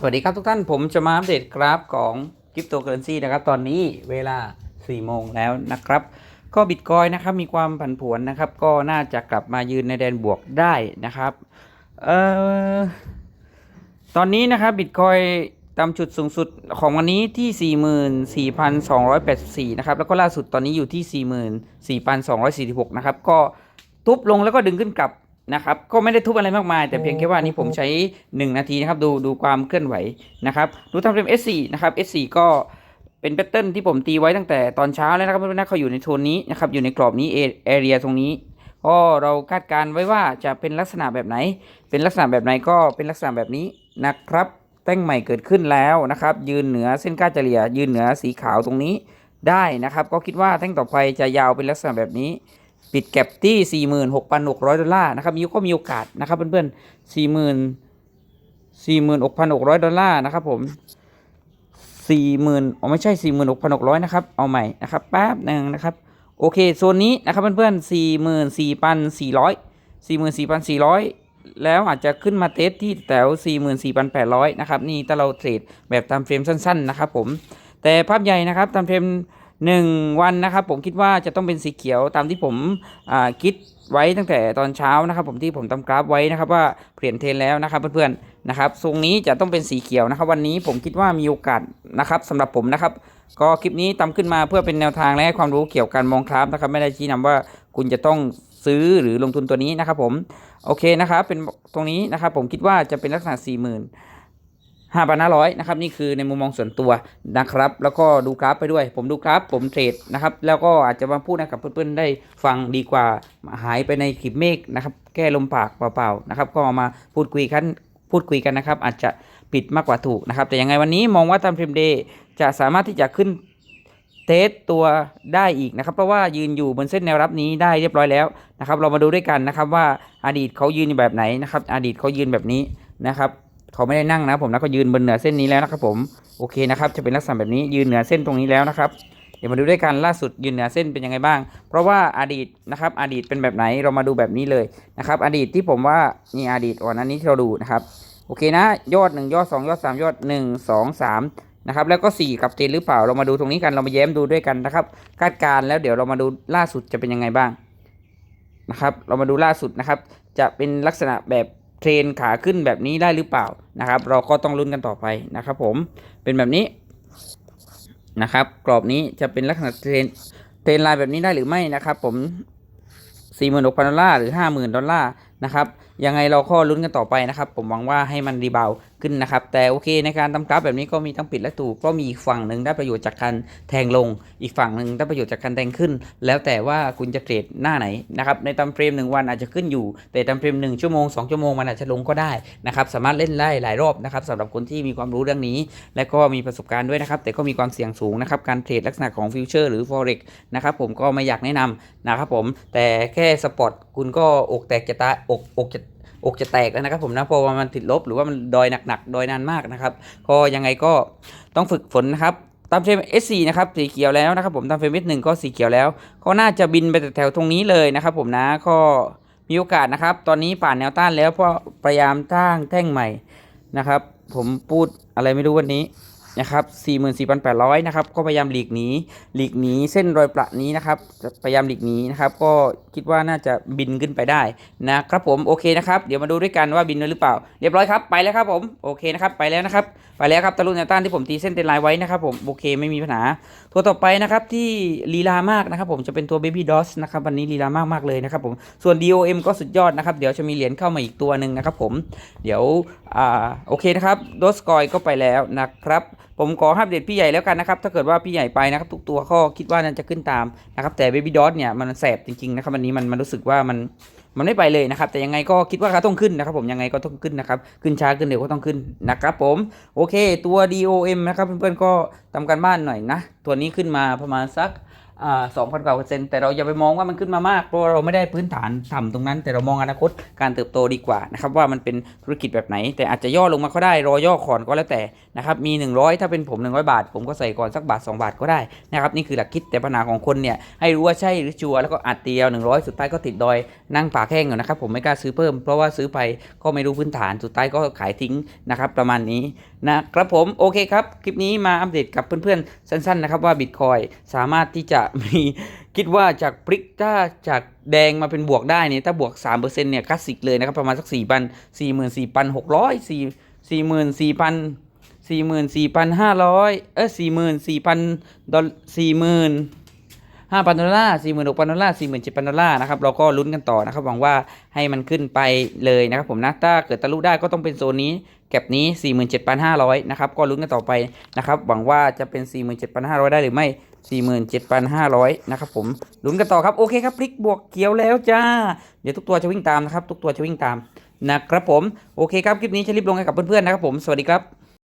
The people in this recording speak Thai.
สวัสดีครับทุกท่านผมจะมาอัปเดตกราฟของคริปโตเคอเรนซีนะครับ ตอนนี้เวลา 4 โมงแล้วนะครับ ก็บิตคอยนะครับมีความผันผวนนะครับ ก็น่าจะกลับมายืนในแดนบวกได้นะครับเอ่อตอนนี้นะครับบิตคอยตามจุดสูงสุดของวันนี้ที่ 44,284 นะครับ แล้วก็ล่าสุดตอนนี้อยู่ที่ 44,246 นะครับ ก็ทุบลงแล้วก็ดึงขึ้นกลับ นะครับก็ไม่ได้ทุบอะไรมากมาย แต่เพียงแค่ว่านี่ผมใช้ 1 นาทีนะครับ ดูดูความเคลื่อนไหวนะครับดูทำเฟรม S4 นะครับ S4 ก็เป็นแพทเทิร์นที่ผมตีไว้ตั้งแต่ตอนเช้าแล้วนะครับเพื่อนๆเขาอยู่ในโทนนี้นะครับอยู่ในกรอบนี้เอเรียตรงนี้ก็เราคาดการณ์ไว้ว่าจะเป็นลักษณะแบบไหน เป็นลักษณะแบบไหนก็เป็นลักษณะแบบนี้นะครับแต้งใหม่เกิดขึ้นแล้วนะครับ ยืนเหนือเส้นค่าเฉลี่ย ยืนเหนือสีขาวตรงนี้ได้นะครับ ก็คิดว่าแท่งต่อไปจะยาวเป็นลักษณะแบบนี้ ปิดแก็บที่ 46,600 ดอลลาร์นะครับมีก็มีโอกาสนะครับเพื่อนๆ 40,000 46,600 ดอลลาร์นะครับผม 40,000อ๋อไม่ใช่ 46,600 นะครับ เอาใหม่นะครับแป๊บหนึ่งนะครับ โอเค โซนนี้นะครับเพื่อนๆ 44,400 44,400 แล้วอาจจะขึ้นมาเทสที่แถว 44,800 นะครับ นี่ถ้าเราเทรดแบบตามเฟรมสั้น ๆ นะครับผม แต่ภาพใหญ่นะครับตามเฟรม 1 วันนะครับ ผมคิดว่าจะต้องเป็นสีเขียวตามที่ผมคิดไว้ตั้งแต่ตอนเช้านะครับ ผมที่ผมทำกราฟไว้นะครับว่าเปลี่ยนเทรนแล้วนะครับเพื่อนๆนะครับทรงนี้จะต้องเป็นสีเขียวนะครับ วันนี้ผมคิดว่ามีโอกาสนะครับสำหรับผมนะครับ ก็คลิปนี้ทำขึ้นมาเพื่อเป็นแนวทางและให้ความรู้เกี่ยวกับการมองกราฟนะครับ ไม่ได้ชี้นำว่าคุณจะต้องซื้อหรือลงทุนตัวนี้นะครับ ผมโอเคนะครับเป็นตรงนี้นะครับ ผมคิดว่าจะเป็นลักษณะ4 0 0 0 0ห้าพันห้าร้อยนะครับนี่คือในมุมมองส่วนตัวนะครับ แล้วก็ดูกราฟไปด้วย ผมดูกราฟผมเทรดนะครับ แล้วก็อาจจะมาพูดให้กับเพื่อนๆได้ฟังดีกว่าหายไปในกลีบเมฆนะครับ แก้ลมปากเปล่าๆนะครับ ก็เอามาพูดคุยกันพูดคุยกันนะครับ อาจจะผิดมากกว่าถูกนะครับ แต่ยังไงวันนี้มองว่าตามเทรมเดย์จะสามารถที่จะขึ้นเทสตัวได้อีกนะครับ เพราะว่ายืนอยู่บนเส้นแนวรับนี้ได้เรียบร้อยแล้วนะครับ เรามาดูด้วยกันนะครับว่าอดีตเขายืนแบบไหนนะครับ อดีตเขายืนแบบนี้นะครับ เขาไม่ได้นั่งนะผมนะเขายืนบนเหนือเส้นนี้แล้วนะครับผมโอเคนะครับจะเป็นลักษณะแบบนี้ยืนเหนือเส้นตรงนี้แล้วนะครับเดี๋ยวมาดูด้วยกันล่าสุดยืนเหนือเส้นเป็นยังไงบ้าง เพราะว่าอดีตนะครับอดีตเป็นแบบไหนเรามาดูแบบนี้เลยนะครับอดีตที่ผมว่านี่อดีตก่อนนั้นนี้ที่เราดูนะครับโอเคนะยอด 1 ยอด 2 ยอด 3 ยอด 1 2 3นะครับแล้วก็ 4 กับเจนหรือเปล่าเรามาดูตรงนี้กันเรามาแย้มดูด้วยกันนะครับคาดการณ์แล้วเดี๋ยวเรามาดูล่าสุดจะเป็นยังไงบ้างนะครับเรามาดูล่าสุดนะครับจะเป็นลักษณะแบบ เทรนขาขึ้นแบบนี้ได้หรือเปล่านะครับ เราก็ต้องลุ้นกันต่อไปนะครับ ผมเป็นแบบนี้นะครับ กรอบนี้จะเป็นลักษณะเทรนเทรนลายแบบนี้ได้หรือไม่นะครับ ผม46,000ดอลลาร์หรือ 50,000ดอลลาร์นะครับยังไงเราก็ลุ้นกันต่อไปนะครับ ผมหวังว่าให้มันรีบาว ขึ้นนะครับ แต่โอเคในการทำกราฟแบบนี้ก็มีทั้งผิดและถูกก็มีอีกฝั่งหนึ่งได้ประโยชน์จากการแทงลง อีกฝั่งหนึ่งได้ประโยชน์จากการแทงขึ้น แล้วแต่ว่าคุณจะเทรดหน้าไหนนะครับในตามเฟรมหนึ่งวันอาจจะขึ้นอยู่ แต่ตามเฟรมหนึ่งชั่วโมงสองชั่วโมงมันอาจจะลงก็ได้นะครับสามารถเล่นได้หลายรอบนะครับสำหรับคนที่มีความรู้เรื่องนี้ และก็มีประสบการณ์ด้วยนะครับแต่ก็มีความเสี่ยงสูงนะครับการเทรดลักษณะของฟิวเจอร์หรือ forex นะครับผมก็ไม่อยากแนะนำนะครับผมแต่แค่สปอร์ตคุณก็อกแตกจะตาอกอกจะอกจะแตกแล้วนะครับผมนะเพราะว่ามันติดลบหรือว่ามันดอยหนักๆดอยนานมากนะครับก็ยังไงก็ต้องฝึกฝนนะครับตามเฟรม S4 นะครับสีเขียวแล้วนะครับผมตามเฟรม S1 ก็สีเขียวแล้วก็น่าจะบินไปแถวตรงนี้เลยนะครับผมนะก็มีโอกาสนะครับ ตอนนี้ผ่านแนวต้านแล้วเพราะพยายามตั้งแท่งใหม่นะครับ ผมพูดอะไรไม่รู้วันนี้นะครับ44,800 นะครับ ก็พยายามหลีกหนี หลีกหนีเส้นรอยประนี้นะครับ พยายามหลีกหนีนะครับ ก็ คิดว่าน่าจะบินขึ้นไปได้นะครับผมโอเคนะครับเดี๋ยวมาดูด้วยกันว่าบินได้หรือเปล่า เรียบร้อยครับไปแล้วครับผมโอเคนะครับไปแล้วนะครับไปแล้วครับตะลุแนวต้านที่ผมตีเส้นเต็นไลน์ไว้นะครับผมโอเคไม่มีปัญหา ตัวต่อไปนะครับที่ลีลามากนะครับผมจะเป็นตัว Baby DOS นะครับวันนี้ลีลามากมากเลยนะครับผมส่วน DOM ก็สุดยอดนะครับเดี๋ยวจะมีเหรียญเข้ามาอีกตัวหนึ่งนะครับผมเดี๋ยวอ่าโอเคนะครับโดสกอยก็ไปแล้วนะครับ ผมขออัปเดตพี่ใหญ่แล้วกันนะครับถ้าเกิดว่าพี่ใหญ่ไปนะครับทุกตัวก็คิดว่าน่าจะขึ้นตามนะครับแต่ Baby DOS เนี่ยมันแสบจริงๆนะครับวันนี้มันมันรู้สึกว่ามันมันไม่ไปเลยนะครับแต่ยังไงก็คิดว่าเขาต้องขึ้นนะครับผมยังไงก็ต้องขึ้นนะครับขึ้นช้าขึ้นเร็วก็ต้องขึ้นนะครับผมโอเคตัว DOM นะครับเพื่อนๆก็ทำการบ้านหน่อยนะ ตัวนี้ขึ้นมาประมาณสัก สองพันกว่าเปอร์เซ็นต์แต่เราอย่าไปมองว่ามันขึ้นมามากเพราะเราไม่ได้พื้นฐานต่ำตรงนั้น แต่เรามองอนาคตการเติบโตดีกว่านะครับว่ามันเป็นธุรกิจแบบไหน แต่อาจจะย่อลงมาก็ได้รอย่อก่อนก็แล้วแต่นะครับมี 100 ถ้าเป็นผม 100 บาท ผมก็ใส่ก่อนสักบาท 2 บาทก็ได้นะครับนี่คือหลักคิดแต่ปัญหาของคนเนี่ยให้รู้ว่าใช่หรือชัวร์แล้วก็อัดเดียว 100 สุดท้ายก็ติดดอยนั่งปากแห้งอยู่นะครับผมไม่กล้าซื้อเพิ่มเพราะว่าซื้อไปก็ไม่รู้พื้นฐานสุดท้ายก็ขายทิ้งนะครับประมาณนี้นะครับผมโอเคครับคลิปนี้มาอัปเดตกับเพื่อนๆสั้น ๆนะครับว่าบิตคอยสามารถที่จะมีคิดว่าจากพลิกถ้าจากแดงมาเป็นบวกได้เนี่ยถ้าบวก 3%เนี่ยคลาสสิกเลยนะครับ ประมาณสัก 4 0 0 0 44,600 4 44,000 44,500 เออ44,000ดอล40,000 5,000 ดอลลาร์46,000 ดอลลาร์47,000 ดอลลาร์นะครับ เราก็ลุ้นกันต่อนะครับ หวังว่าให้มันขึ้นไปเลยนะครับผมนะ ถ้าเกิดทะลุได้ก็ต้องเป็นโซนนี้ แก็บนี้ 47,500 นะครับ ก็ลุ้นกันต่อไปนะครับ หวังว่าจะเป็น 47,500 ได้หรือไม่ 47,500 นะครับผมลุ้นกันต่อครับ โอเคครับพลิกบวกเขียวแล้วจ้า เดี๋ยวทุกตัวจะวิ่งตามนะครับ ทุกตัวจะวิ่งตามนะครับผม โอเคครับ คลิปนี้จะรีบลงให้กับเพื่อนๆนะครับผม สวัสดีครับ